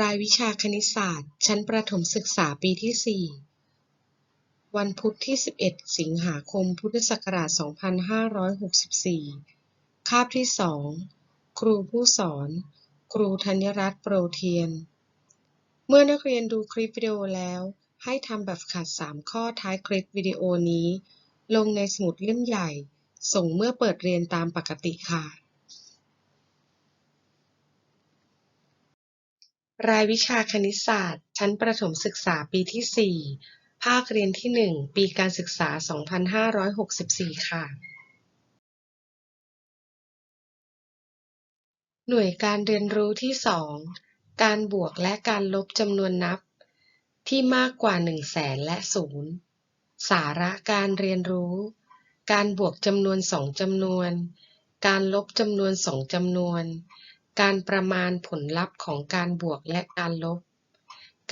รายวิชาคณิตศาสตร์ ชั้นประถมศึกษาปีที่ 4 วันพุธที่ 11 สิงหาคม พุทธศักราช 2564 คาบที่ 2 ครูผู้สอน ครูธัญรัตน์ โปรเทียน เมื่อนักเรียนดูคลิปวิดีโอแล้ว ให้ทำแบบฝึกหัด 3 ข้อท้ายคลิปวิดีโอนี้ ลงในสมุดเล่มใหญ่ ส่งเมื่อเปิดเรียนตามปกติค่ะ รายวิชาคณิตศาสตร์ ชั้นประถมศึกษาปีที่ 4 ภาคเรียนที่ 1 ปีการศึกษา 2564 ค่ะ หน่วยการเรียนรู้ที่ 2 การบวกและการลบจำนวนนับ ที่มากกว่า1แสนและ0สาระการเรียนรู้ การบวกจำนวน2จำนวน การลบจำนวน2จำนวน การประมาณผลลัพธ์ของการบวกและการลบ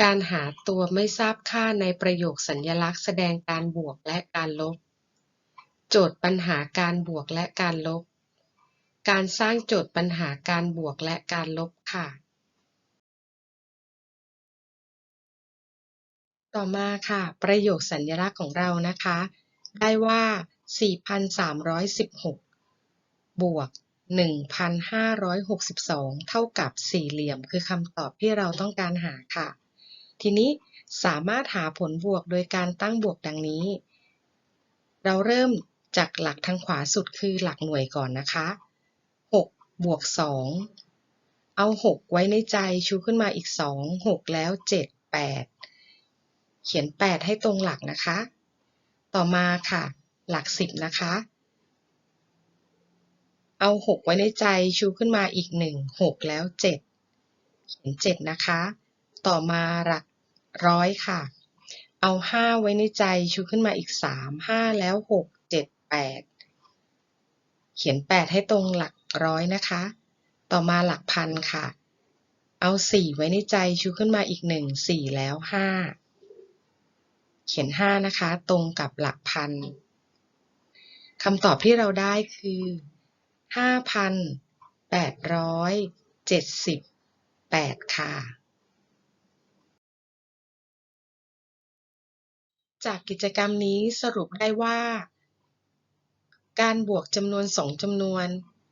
การหาตัวไม่ทราบค่าในประโยคสัญลักษณ์แสดงการบวกและการลบ โจทย์ปัญหาการบวกและการลบ การสร้างโจทย์ปัญหาการบวกและการลบค่ะ ต่อมาค่ะ ประโยคสัญลักษณ์ของเรานะคะ ได้ว่า 4,316 บวก 1,562 เท่ากับสี่เหลี่ยม คือคำตอบที่เราต้องการหาค่ะ ทีนี้สามารถหาผลบวกโดยการตั้งบวกดังนี้ เราเริ่มจากหลักทางขวาสุดคือหลักหน่วยก่อนนะคะ 6 บวก 2 เอา 6 ไว้ในใจชูขึ้นมาอีก 2 6 แล้ว 7 8 เขียน 8 ให้ตรงหลักนะคะ ต่อมาค่ะ หลัก 10 นะคะ เอา6ไว้ในใจชูขึ้นมาอีก1 6แล้ว7เขียน7นะคะ ต่อมาหลักร้อยค่ะ เอา5ไว้ในใจชูขึ้นมาอีก3 5แล้ว6 7 8เขียน8ให้ตรงหลักร้อยนะคะ ต่อมาหลักพันค่ะ เอา4ไว้ในใจชูขึ้นมาอีก1 4แล้ว5เขียน5นะคะ ตรงกับหลักพันคำตอบที่เราได้คือ 5,878ค่ะจากกิจกรรมนี้สรุปได้ว่า การบวกจำนวน2จำนวน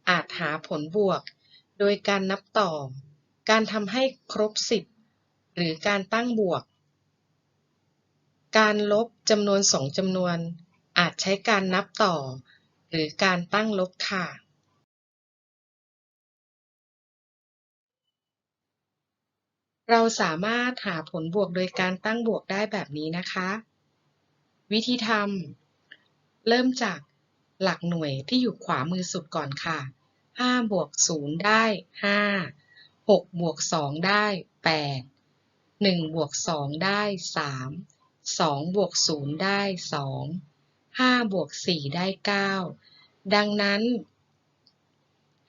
อาจหาผลบวก โดยการนับต่อ การทำให้ครบ 10 หรือการตั้งบวก การลบจำนวน2จำนวน อาจใช้การนับต่อ หรือการตั้งลบค่ะ เราสามารถหาผลบวกโดยการตั้งบวกได้แบบนี้นะคะ วิธีทำเริ่มจากหลักหน่วยที่อยู่ขวามือสุดก่อนค่ะ 5 บวก 0 ได้ 5 6 บวก 2 ได้ 8 1 บวก 2 ได้ 3 2 บวก 0 ได้ 2 5 บวก 4 ได้ 9 ดังนั้น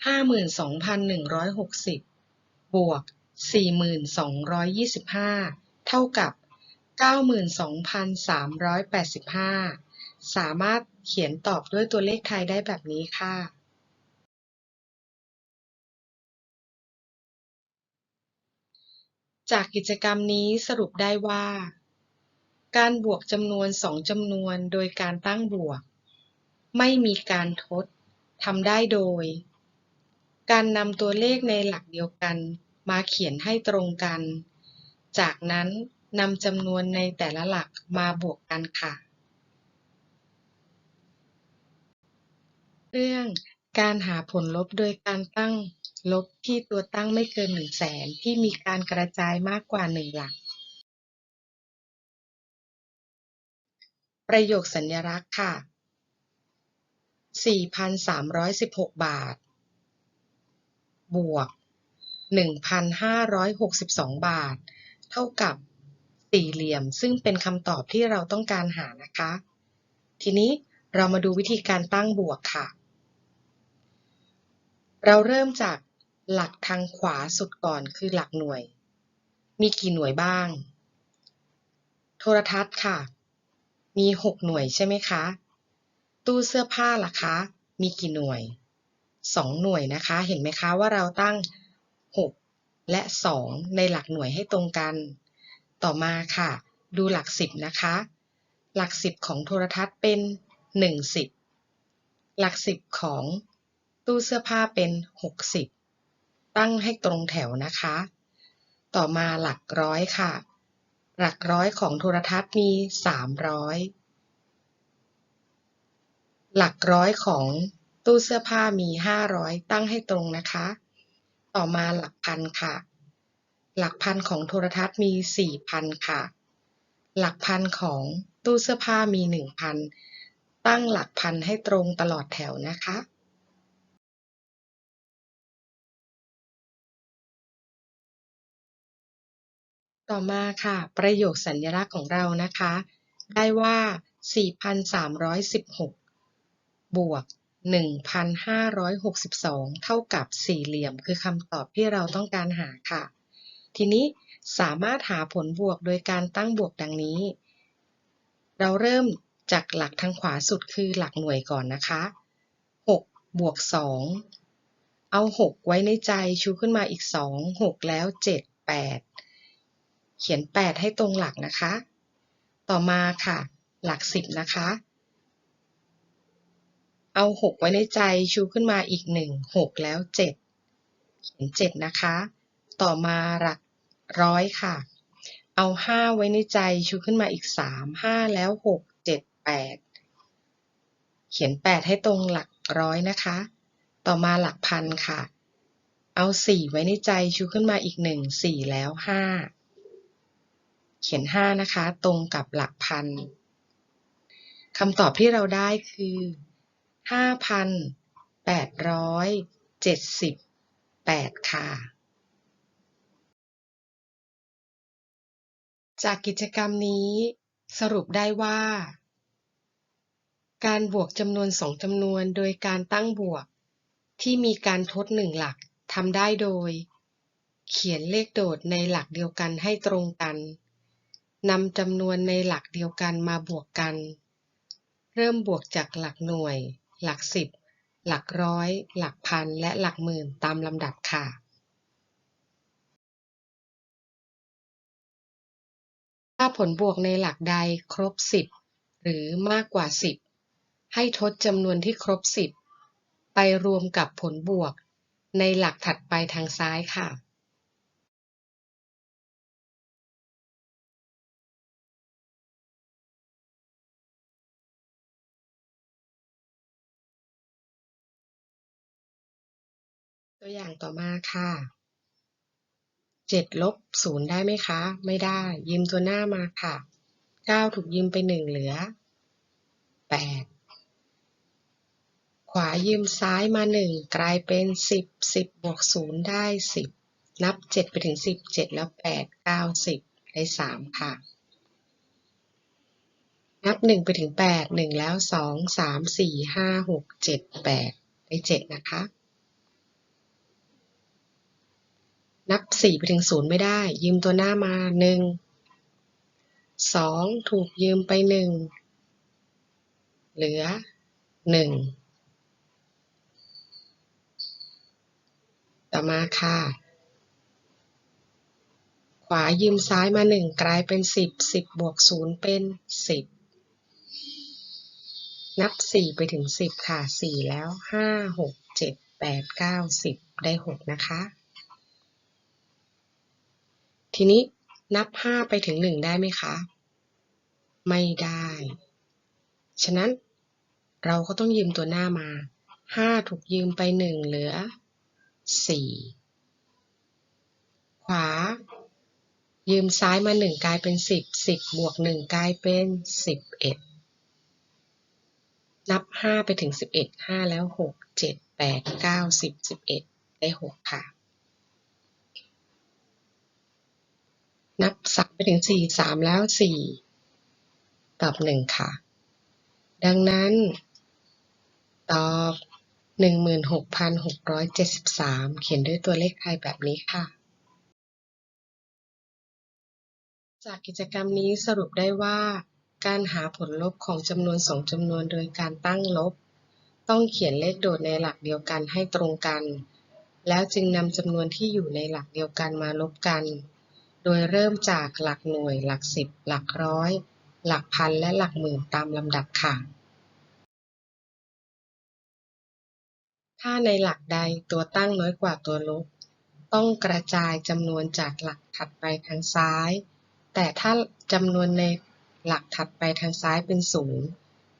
52,160 บวก 4,225 เท่ากับ 92,385 สามารถเขียนตอบด้วยตัวเลขไทยได้แบบนี้ค่ะ จากกิจกรรมนี้สรุปได้ว่า การบวกจำนวน2จำนวนโดยการตั้งบวก ไม่มีการทดทำได้โดย การนำตัวเลขในหลักเดียวกัน มาเขียนให้ตรงกัน จากนั้นนำจำนวนในแต่ละหลักมาบวกกันค่ะ เรื่องการหาผลลบโดยการตั้งลบที่ตัวตั้งไม่เกิน1 0 0 0 0แสนที่มีการกระจายมากกว่า1หลัก ประโยคสัญลักษณ์ค่ะ 4,316 บาท บวก 1,562 บาท เท่ากับสี่เหลี่ยม ซึ่งเป็นคำตอบที่เราต้องการหานะคะ ทีนี้เรามาดูวิธีการตั้งบวกค่ะ เราเริ่มจากหลักทางขวาสุดก่อนคือหลักหน่วย มีกี่หน่วยบ้าง โทรทัศน์ค่ะ มี 6 หน่วยใช่ไหมคะ ตู้เสื้อผ้าล่ะคะ มีกี่หน่วย 2 หน่วยนะคะ เห็นไหมคะว่าเราตั้ง และ 2 ในหลักหน่วยให้ตรงกัน ต่อมาค่ะ ดูหลักสิบนะคะ หลักสิบของโทรทัศน์เป็น1สิบหลักสิบของตู้เสื้อผ้าเป็น 60 ตั้งให้ตรงแถวนะคะ ต่อมาหลักร้อยค่ะ หลักร้อยของโทรทัศน์มี 300 หลักร้อยของตู้เสื้อผ้ามี 500 ตั้งให้ตรงนะคะ ต่อมาหลักพันค่ะ หลักพันของโทรทัศน์มี 4,000 ค่ะ หลักพันของตู้เสื้อผ้ามี 1,000 ตั้งหลักพันให้ตรงตลอดแถวนะคะต่อมาค่ะ ประโยคสัญลักษณ์ของเรานะคะ ได้ว่า 4,316 บวก 1,562 เท่ากับสี่เหลี่ยม คือคำตอบที่เราต้องการหาค่ะ ทีนี้สามารถหาผลบวกโดยการตั้งบวกดังนี้ เราเริ่มจากหลักทางขวาสุดคือหลักหน่วยก่อนนะคะ 6 บวก 2 เอา 6 ไว้ในใจชูขึ้นมาอีก 2 6 แล้ว 7 8 เขียน 8 ให้ตรงหลักนะคะ ต่อมาค่ะ หลัก 10 นะคะ เอา6ไว้ในใจชูขึ้นมาอีก1 6แล้ว7เขียน7นะคะ ต่อมาหลักร้อยค่ะ เอา5ไว้ในใจชูขึ้นมาอีก3 5แล้ว6 7 8เขียน8ให้ตรงหลักร้อยนะคะ ต่อมาหลักพันค่ะ เอา4ไว้ในใจชูขึ้นมาอีก1 4แล้ว5เขียน5นะคะ ตรงกับหลักพันคำตอบที่เราได้คือ 5,878ค่ะ จากกิจกรรมนี้สรุปได้ว่า การบวกจำนวนสองจำนวนโดยการตั้งบวก ที่มีการทดหนึ่งหลักทำได้โดย เขียนเลขโดดในหลักเดียวกันให้ตรงกันนำจำนวนในหลักเดียวกันมาบวกกัน เริ่มบวกจากหลักหน่วย หลักสิบ หลักร้อย หลักพัน และหลักหมื่นตามลำดับค่ะถ้าผลบวกในหลักใดครบ 10 หรือมากกว่า 10 ให้ทดจำนวนที่ครบ 10 ไปรวมกับผลบวกในหลักถัดไปทางซ้ายค่ะ ตัวอย่างต่อมาค่ะ7ลบ0ได้ไหมคะ ไม่ได้ ยืมตัวหน้ามาค่ะ9ถูกยืมไป1เหลือ8ขวายืมซ้ายมา1กลายเป็น10 10บวก0ได้10นับ7ไปถึง10 7แล้ว8 9 10ได้3ค่ะ นับ1ไปถึง8 1แล้ว2 3 4 5 6 7 8ได้7นะคะ นับ 4 ไปถึง 0 ไม่ได้ ยืมตัวหน้ามา 1 2 ถูกยืมไป 1 เหลือ 1 ต่อมาค่ะ ขวายืมซ้ายมา 1 กลายเป็น 10 10 บวก 0 เป็น 10นับ 4 ไปถึง 10 ค่ะ 4 แล้ว 5 6 7 8 9 10 ได้ 6 นะคะ ทีนี้นับ 5 ไปถึง 1 ได้ไหมคะ ไม่ได้ ฉะนั้นเราก็ต้องยืมตัวหน้ามา 5 ถูกยืมไป 1 เหลือ 4 ขวา ยืมซ้ายมา 1 กลายเป็น 10 10 บวก 1 กลายเป็น 11 นับ 5 ไปถึง 11 5 แล้ว 6 7 8 9 10 11 ได้ 6 ค่ะ นับ3ไปถึง4 3แล้ว4ตอบ1ค่ะ ดังนั้น ตอบ16,673เขียนด้วยตัวเลขไทยแบบนี้ค่ะ จากกิจกรรมนี้สรุปได้ว่า การหาผลลบของจำนวนสองจำนวนโดยการตั้งลบ ต้องเขียนเลขโดดในหลักเดียวกันให้ตรงกัน แล้วจึงนำจำนวนที่อยู่ในหลักเดียวกันมาลบกัน ดยเริ่มจากหลักหน่วย หลักสิบ หลักร้อย หลักพัน และหลักหมื่นตามลำดับค่ะ ถ้าในหลักใดตัวตั้งน้อยกว่าตัวลบ ต้องกระจายจำนวนจากหลักถัดไปทางซ้าย แต่ถ้าจำนวนในหลักถัดไปทางซ้ายเป็นศูนย์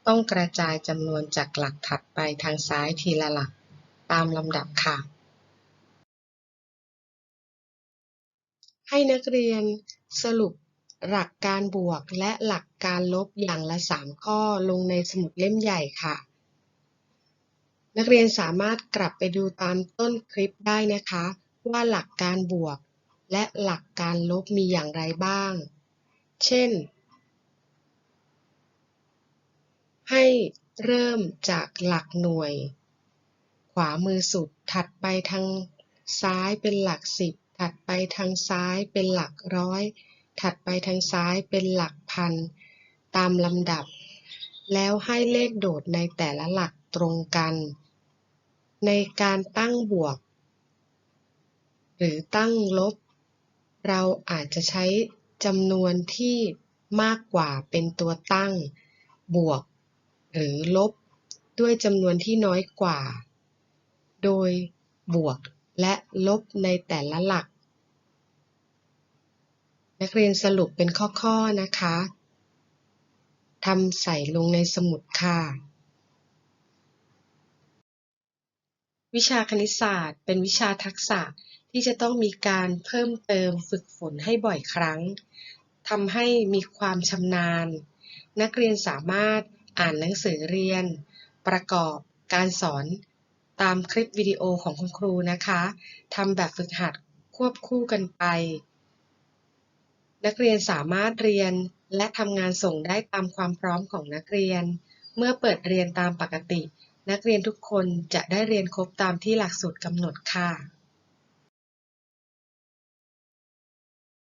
ต้องกระจายจำนวนจากหลักถัดไปทางซ้ายทีละหลัก ตามลำดับค่ะ ให้นักเรียนสรุปหลักการบวกและหลักการลบอย่างละ 3 ข้อลงในสมุดเล่มใหญ่ค่ะ นักเรียนสามารถกลับไปดูตามต้นคลิปได้นะคะ ว่าหลักการบวกและหลักการลบมีอย่างไรบ้าง เช่น ให้เริ่มจากหลักหน่วย ขวามือสุดถัดไปทางซ้ายเป็นหลักสิบ ถัดไปทางซ้ายเป็นหลักร้อย ถัดไปทางซ้ายเป็นหลักพัน ตามลำดับ แล้วให้เลขโดดในแต่ละหลักตรงกัน ในการตั้งบวก หรือตั้งลบ เราอาจจะใช้จำนวนที่มากกว่าเป็นตัวตั้ง บวก หรือลบ ด้วยจำนวนที่น้อยกว่า โดยบวกและลบในแต่ละหลัก นักเรียนสรุปเป็นข้อ ๆ นะคะทำใส่ลงในสมุดค่ะ วิชาคณิตศาสตร์ เป็นวิชาทักษะที่จะต้องมีการเพิ่มเติมฝึกฝนให้บ่อยครั้งทำให้มีความชำนาญ นักเรียนสามารถอ่านหนังสือเรียน ประกอบการสอนตามคลิปวิดีโอของคุณครูนะคะทำแบบฝึกหัดควบคู่กันไป นักเรียนสามารถเรียนและทำงานส่งได้ตามความพร้อมของนักเรียน เมื่อเปิดเรียนตามปกติ นักเรียนทุกคนจะได้เรียนครบตามที่หลักสูตรกำหนดค่ะ